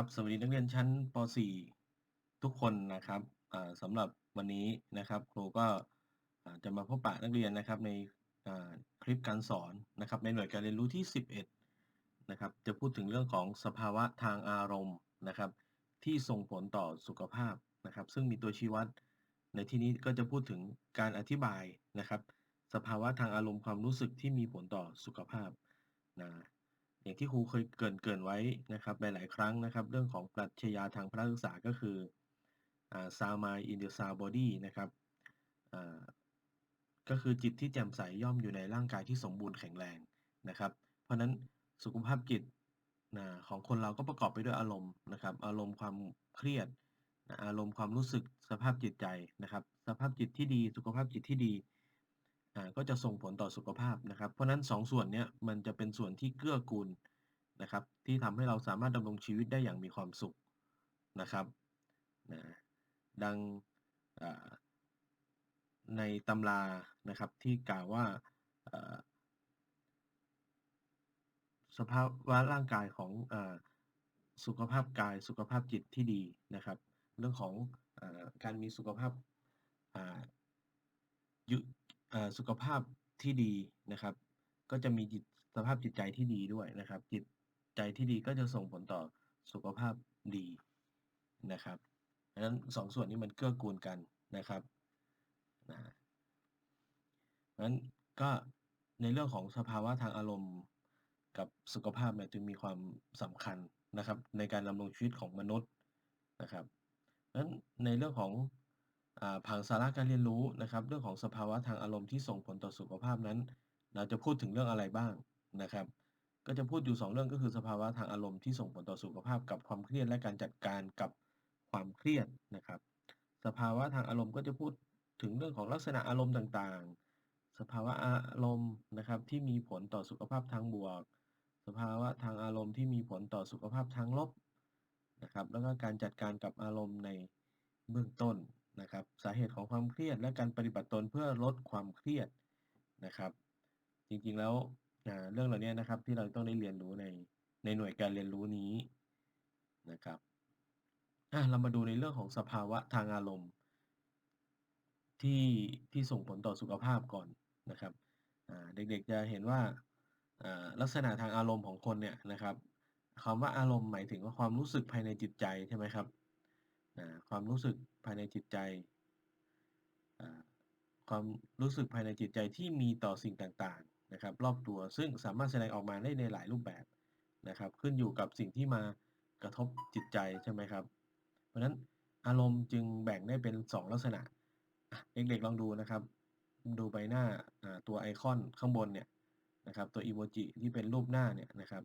ครับสวัสดีนักเรียนชั้นป .4 ทุกคนนะครับสำหรับวันนี้นะครับครูก็จะมาพบปะนักเรียนนะครับในคลิปการสอนนะครับในหน่วยการเรียนรู้ที่ 11นะครับจะพูดถึงเรื่องของสภาวะทางอารมณ์นะครับที่ส่งผลต่อสุขภาพนะครับ ซึ่งมีตัวชี้วัด ในที่นี้ก็จะพูดถึงการอธิบายนะครับ สภาวะทางอารมณ์ความรู้สึกที่มีผลต่อสุขภาพนะ อย่างที่ครูเคยเกินเกินไว้นะครับหลาย ๆ ครั้งนะครับ เรื่องของปรัชญาทางพระศึกษาก็คืออ่า sound mind in the sound body นะครับก็คือจิตที่แจ่มใสย่อมอยู่ในร่างกายที่สมบูรณ์แข็งแรงนะครับ เพราะฉะนั้นสุขภาพจิตนะของคนเราก็ประกอบไปด้วยอารมณ์นะครับ อารมณ์ความเครียดนะอารมณ์ความรู้สึกสภาพจิตใจนะครับ สภาพจิตที่ดี สุขภาพจิตที่ดี อ่าก็จะส่งผลต่อสุขภาพนะครับ เพราะนั้นสองส่วนเนี้ยมันจะเป็นส่วนที่เกื้อกูลนะครับ ที่ทำให้เราสามารถดำรงชีวิตได้อย่างมีความสุขนะครับนะดังในตำรานะครับที่กล่าวว่าสภาวะร่างกายของอสุขภาพกายสุขภาพจิตที่ดีนะครับ เรื่องของอการมีสุขภาพยุอ่า สุขภาพที่ดีนะครับ ก็จะมีจิตสภาพจิตใจที่ดีด้วยนะครับ จิตใจที่ดีก็จะส่งผลต่อสุขภาพดีนะครับดังนั้นสองส่วนนี้มันเกื้อกูลกันนะครับนะงั้นก็ในเรื่องของสภาวะทางอารมณ์กับสุขภาพเนี่ยจึงมีความสำคัญนะครับ ในการดำรงชีวิตของมนุษย์นะครับนั้นในเรื่องของ ผังสาระการเรียนรู้นะครับ เรื่องของสภาวะทางอารมณ์ที่ส่งผลต่อสุขภาพนั้น เราจะพูดถึงเรื่องอะไรบ้างนะครับ ก็จะพูดอยู่ 2 เรื่องก็คือสภาวะทางอารมณ์ที่ส่งผลต่อสุขภาพกับความเครียดและการจัดการกับความเครียดนะครับ สภาวะทางอารมณ์ก็จะพูดถึงเรื่องของลักษณะอารมณ์ต่างๆ สภาวะอารมณ์นะครับที่มีผลต่อสุขภาพทางบวก สภาวะทางอารมณ์ที่มีผลต่อสุขภาพทางลบนะครับ แล้วก็การจัดการกับอารมณ์ในเบื้องต้น นะครับสาเหตุของความเครียดและการปฏิบัติตนเพื่อลดความเครียดนะครับ จริงๆแล้วเรื่องเหล่านี้นะครับที่เราต้องได้เรียนรู้ในในหน่วยการเรียนรู้นี้นะครับอะเรามาดูในเรื่องของสภาวะทางอารมณ์ที่ที่ส่งผลต่อสุขภาพก่อนนะครับเด็กๆจะเห็นว่าลักษณะทางอารมณ์ของคนเนี่ยนะครับคำว่าอารมณ์หมายถึงว่าความรู้สึกภายในจิตใจใช่ไหมครับ ความรู้สึกภายในจิตใจ ความรู้สึกภายในจิตใจที่มีต่อสิ่งต่างๆนะครับ รอบตัวซึ่งสามารถแสดงออกมาได้ในหลายรูปแบบนะครับ ขึ้นอยู่กับสิ่งที่มากระทบจิตใจใช่ไหมครับ เพราะฉะนั้นอารมณ์จึงแบ่งได้เป็น 2 ลักษณะเด็กๆลองดูนะครับ ดูใบหน้าตัวไอคอนข้างบนเนี่ยนะครับตัวอีโมจิที่เป็นรูปหน้าเนี่ยนะครับ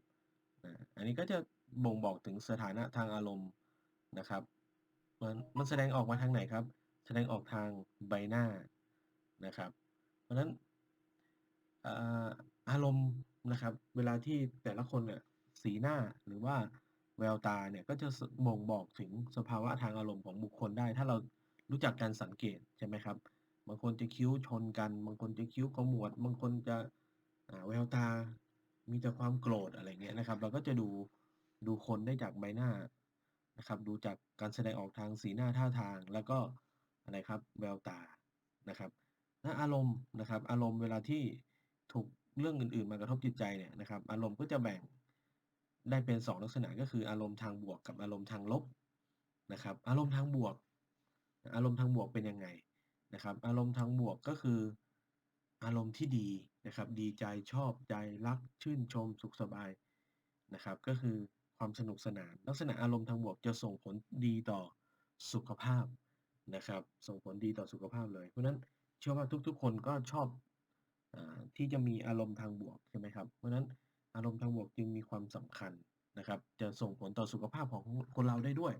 อันนี้ก็จะบ่งบอกถึงสถานะทางอารมณ์นะครับ มันมันแสดงออกมาทางไหนครับ แสดงออกทางใบหน้านะครับ เพราะฉะนั้นอาอารมณ์นะครับ เวลาที่แต่ละคนเนี่ยสีหน้าหรือว่าแววตาเนี่ยก็จะบ่งบอกถึงสภาวะทางอารมณ์ของบุคคลได้ ถ้าเรารู้จักการสังเกตใช่ไหมครับ บางคนจะคิ้วชนกัน บางคนจะคิ้วขมวด บางคนจะแววตามีแต่ความโกรธอะไรเงี้ยนะครับ เราก็จะดูดูคนได้จากใบหน้า นะครับ ดูจากการแสดงออกทางสีหน้าท่าทาง แล้วก็อะไรครับแววตานะครับและอารมณ์นะครับ อารมณ์เวลาที่ถูกเรื่องอื่นๆ มากระทบจิตใจเนี่ยนะครับ อารมณ์ก็จะแบ่งได้เป็น 2 ลักษณะก็คืออารมณ์ทางบวกกับอารมณ์ทางลบนะครับ อารมณ์ทางบวก อารมณ์ทางบวกเป็นยังไงนะครับ อารมณ์ทางบวกก็คือ อารมณ์ที่ดีนะครับ ดีใจชอบใจรักชื่นชมสุขสบายนะครับ ก็คือ ความสนุกสนาน ลักษณะอารมณ์ทางบวกจะส่งผลดีต่อสุขภาพนะครับ ส่งผลดีต่อสุขภาพเลย เพราะนั้นเชื่อว่าทุกๆ คนก็ชอบอที่จะมีอารมณ์ทางบวกใช่ไหมครับ เพราะนั้นอารมณ์ทางบวกจึงมีความสำคัญนะครับ จะส่งผลต่อสุขภาพของคนเราได้ด้วย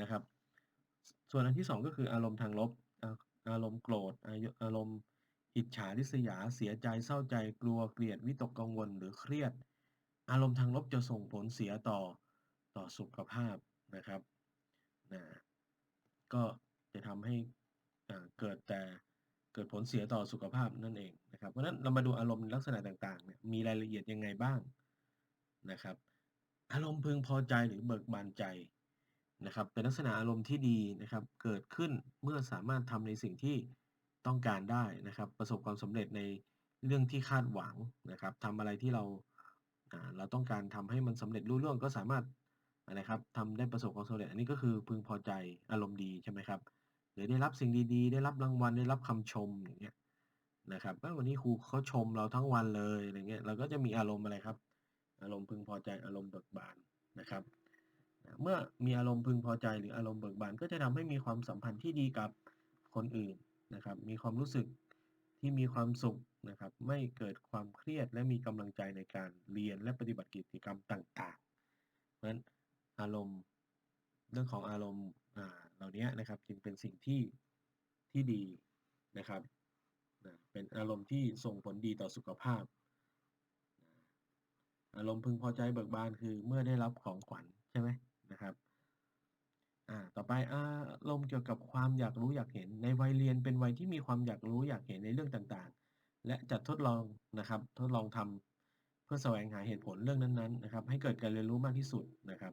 นะครับ ส่วนอันที่ 2 ก็คืออารมณ์ทางลบ อารมณ์โกรธ อายอารมณ์อิจฉาริษยา เสียใจ เศร้าใจ กลัว เกลียด วิตกกังวล หรือเครียด อารมณ์ทางลบจะส่งผลเสียต่อต่อสุขภาพนะครับนะก็จะทำให้เกิดแต่เกิดผลเสียต่อสุขภาพนั่นเองนะครับ เพราะฉะนั้นเรามาดูอารมณ์ลักษณะต่างๆเนี่ยมีรายละเอียดยังไงบ้างนะครับ อารมณ์พึงพอใจหรือเบิกบานใจนะครับ เป็นลักษณะอารมณ์ที่ดีนะครับ เกิดขึ้นเมื่อสามารถทำในสิ่งที่ต้องการได้นะครับ ประสบความสำเร็จในเรื่องที่คาดหวังนะครับทำอะไรที่เรา เราต้องการทำให้มันสำเร็จรุ่ร่วงก็สามารถอะไรครับทำได้ประสบความสำเร็จ อันนี้ก็คือพึงพอใจอารมณ์ดีใช่ไหมครับหรือได้รับสิ่งดีๆ ได้รับรางวัลได้รับคำชมอย่างเงี้ยนะครับว่าวันนี้ครูเขาชมเราทั้งวันเลยอะไรเงี้ยเราก็จะมีอารมณ์อะไรครับ อารมณ์พึงพอใจอารมณ์เบิกบานนะครับ เมื่อมีอารมณ์พึงพอใจหรืออารมณ์เบิกบาน ก็จะทำให้มีความสัมพันธ์ที่ดีกับคนอื่นนะครับ มีความรู้สึก ที่มีความสุขนะครับ ไม่เกิดความเครียดและมีกำลังใจในการเรียนและปฏิบัติกิจกรรมต่างๆ เพราะฉะนั้นอารมณ์เรื่องของอารมณ์อ่าเหล่านี้นะครับจึงเป็นสิ่งที่ที่ดีนะครับเป็นอารมณ์ที่ส่งผลดีต่อสุขภาพ อารมณ์พึงพอใจเบิกบานคือเมื่อได้รับของขวัญใช่ไหมนะครับ อ่า ต่อไปอา รมเกี่ยวกับความอยากรู้อยากเห็น ในวัยเรียนเป็นวัยที่มีความอยากรู้อยากเห็นในเรื่องต่างๆ และจะทดลองนะครับ ทดลองทำเพื่อแสวงหาเหตุผลเรื่องนั้นๆนะครับ ให้เกิดการเรียนรู้มากที่สุดนะครับ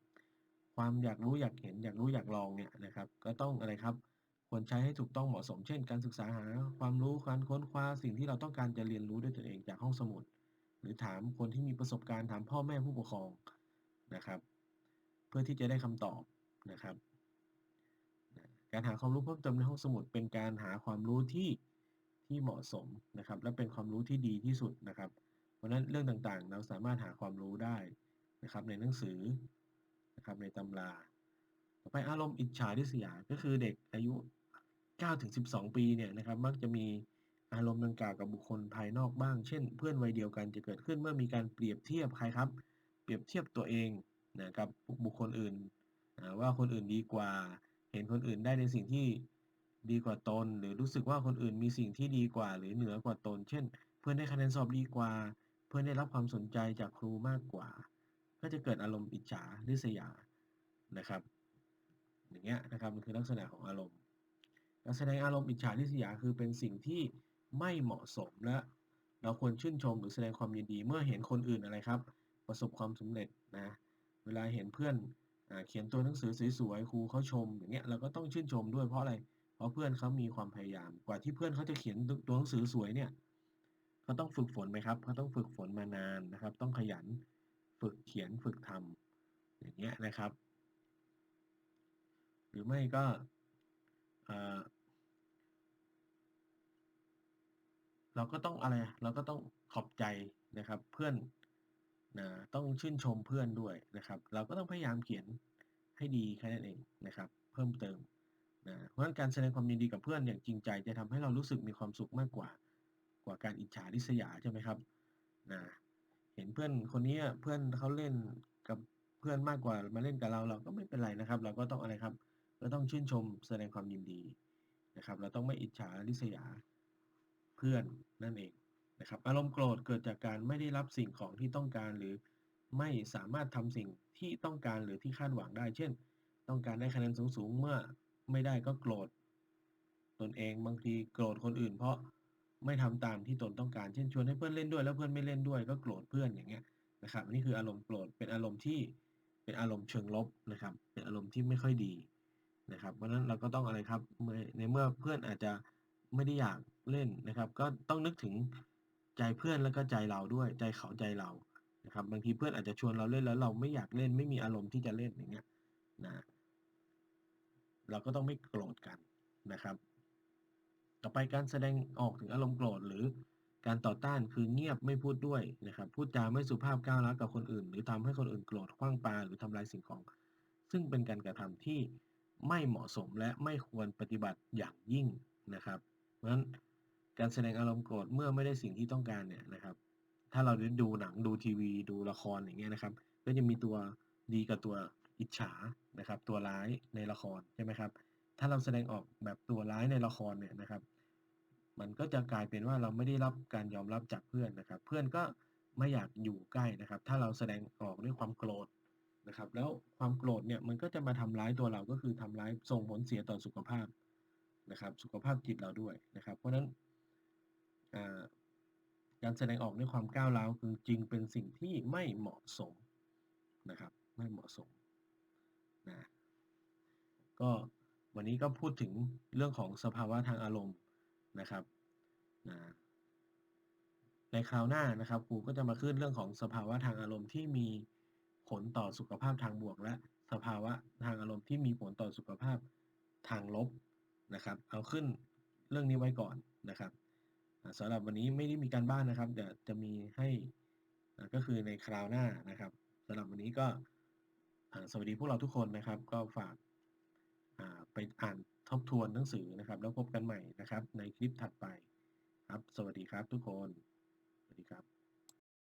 ความอยากรู้อยากเห็นอยากรู้อยากลองเนี่ยนะครับ ก็ต้องอะไรครับ ควรใช้ให้ถูกต้องเหมาะสม เช่น การศึกษาหาความรู้การค้นคว้าสิ่งที่เราต้องการจะเรียนรู้ด้วยตนเองจากห้องสมุด หรือถามคนที่มีประสบการณ์ถามพ่อแม่ผู้ปกครองนะครับ เพื่อที่จะได้คำตอบนะครับ การหาความรู้เพิ่มเติมในห้องสมุด เป็นการหาความรู้ที่ที่เหมาะสมนะครับ และเป็นความรู้ที่ดีที่สุดนะครับ เพราะนั้นเรื่องต่างๆ เราสามารถหาความรู้ได้นะครับ ในหนังสือนะครับในตำราต่อไปอารมณ์อิจฉาริษยา ก็คือเด็กอายุ 9-12 ปีเนี่ยนะครับ มักจะมีอารมณ์ดังกล่าวกับบุคคลภายนอกบ้าง เช่น เพื่อนวัยเดียวกันจะเกิดขึ้นเมื่อมีการเปรียบเทียบใครครับ เปรียบเทียบตัวเองนะกับบุคคลอื่น ว่าคนอื่นดีกว่า เห็นคนอื่นได้ในสิ่งที่ดีกว่าตน หรือรู้สึกว่าคนอื่นมีสิ่งที่ดีกว่า หรือเหนือกว่าตน เช่น เพื่อนได้คะแนนสอบดีกว่า เพื่อนได้รับความสนใจจากครูมากกว่า ก็จะเกิดอารมณ์อิจฉาริษยานะครับ อย่างเงี้ยนะครับมันคือลักษณะของอารมณ์การแสดงอารมณ์อิจฉาริษยาคือเป็นสิ่งที่ไม่เหมาะสมและเราควรชื่นชมหรือแสดงความยินดี เมื่อเห็นคนอื่นอะไรครับ ประสบความสำเร็จนะเวลาเห็นเพื่อน เขียนตัวหนังสือสวยๆครูเขาชม อย่างเงี้ยเราก็ต้องชื่นชมด้วยเพราะอะไร เพราะเพื่อนเขามีความพยายาม กว่าที่เพื่อนเขาจะเขียนตัวหนังสือสวยเนี่ยเขาต้องฝึกฝนไหมครับเขาต้องฝึกฝนมานานนะครับ ต้องขยันฝึกเขียนฝึกทำอย่างเงี้ยนะครับ หรือไม่ก็เราก็ต้องอะไรเราก็ต้องขอบใจนะครับ เพื่อน นะต้องชื่นชมเพื่อนด้วยนะครับ เราก็ต้องพยายามเขียนให้ดีแค่นั้นเองนะครับ เพิ่มเติมนะเพราะฉะนั้นการแสดงความยินดีกับเพื่อนอย่างจริงใจจะทำให้เรารู้สึกมีความสุขมากกว่า กว่าการอิจฉาริษยาใช่ไหมครับนะเห็นเพื่อนคนนี้เพื่อนเขาเล่นกับเพื่อนมากกว่ามาเล่นกับเราเราก็ไม่เป็นไรนะครับ เราก็ต้องอะไรครับเราต้องชื่นชมแสดงความยินดีนะครับ เราต้องไม่อิจฉาริษยาเพื่อนนั่นเอง นะครับอารมณ์โกรธเกิดจากการไม่ได้รับสิ่งของที่ต้องการ หรือไม่สามารถทำสิ่งที่ต้องการหรือที่คาดหวังได้ เช่น ต้องการได้คะแนนสูงๆ เมื่อไม่ได้ก็โกรธตนเองบางทีโกรธคนอื่น เพราะไม่ทำตามที่ตนต้องการ เช่นชวนให้เพื่อนเล่นด้วยแล้วเพื่อนไม่เล่นด้วยก็โกรธเพื่อนอย่างเงี้ยนะครับนี่คืออารมณ์โกรธเป็นอารมณ์ที่เป็นอารมณ์เชิงลบนะครับ เป็นอารมณ์ที่ไม่ค่อยดีนะครับเพราะฉะนั้นเราก็ต้องอะไรครับในเมื่อเพื่อนอาจจะไม่ได้อยากเล่นนะครับ ก็ต้องนึกถึง ใจเพื่อนแล้วก็ใจเราด้วย ใจเขาใจเรานะครับบางทีเพื่อนอาจจะชวนเราเล่นแล้วเราไม่อยากเล่นไม่มีอารมณ์ที่จะเล่นอย่างเงี้ยนะเราก็ต้องไม่โกรธกันนะครับ ต่อไปการแสดงออกถึงอารมณ์โกรธหรือการต่อต้านคือเงียบไม่พูดด้วยนะครับ พูดจาไม่สุภาพก้าวร้าวกับคนอื่น หรือทำให้คนอื่นโกรธขว้างปาหรือทำลายสิ่งของ ซึ่งเป็นการกระทำที่ไม่เหมาะสมและไม่ควรปฏิบัติอย่างยิ่งนะครับ เพราะฉะนั้น การแสดงอารมณ์โกรธเมื่อไม่ได้สิ่งที่ต้องการเนี่ยนะครับ ถ้าเราได้ดูหนังดูทีวีดูละครอย่างเงี้ยนะครับ ก็จะมีตัวดีกับตัวอิจฉานะครับ ตัวร้ายในละครใช่ไหมครับ ถ้าเราแสดงออกแบบตัวร้ายในละครเนี่ยนะครับ มันก็จะกลายเป็นว่าเราไม่ได้รับการยอมรับจากเพื่อนนะครับ เพื่อนก็ไม่อยากอยู่ใกล้นะครับ ถ้าเราแสดงออกด้วยความโกรธนะครับ แล้วความโกรธเนี่ยมันก็จะมาทำร้ายตัวเราก็คือทำร้ายส่งผลเสียต่อสุขภาพนะครับ สุขภาพจิตเราด้วยนะครับ เพราะฉะนั้น การแสดงออกด้วยความก้าวร้าวคือจริงเป็นสิ่งที่ไม่เหมาะสมนะครับ ไม่เหมาะสมนะก็วันนี้ก็พูดถึงเรื่องของสภาวะทางอารมณ์นะครับนะในคราวหน้านะครับครูก็จะมาขึ้นเรื่องของสภาวะทางอารมณ์ที่มีผลต่อสุขภาพทางบวก และสภาวะทางอารมณ์ที่มีผลต่อสุขภาพทางลบนะครับ เอาขึ้นเรื่องนี้ไว้ก่อนนะครับ สำหรับวันนี้ไม่ได้มีการบ้านนะครับเดี๋ยวจะมีให้ก็คือในคราวหน้านะครับสำหรับวันนี้ก็สวัสดีพวกเราทุกคนนะครับ ก็ฝากไปอ่านทบทวนหนังสือนะครับ แล้วพบกันใหม่นะครับ ในคลิปถัดไปครับ สวัสดีครับทุกคน สวัสดีครับ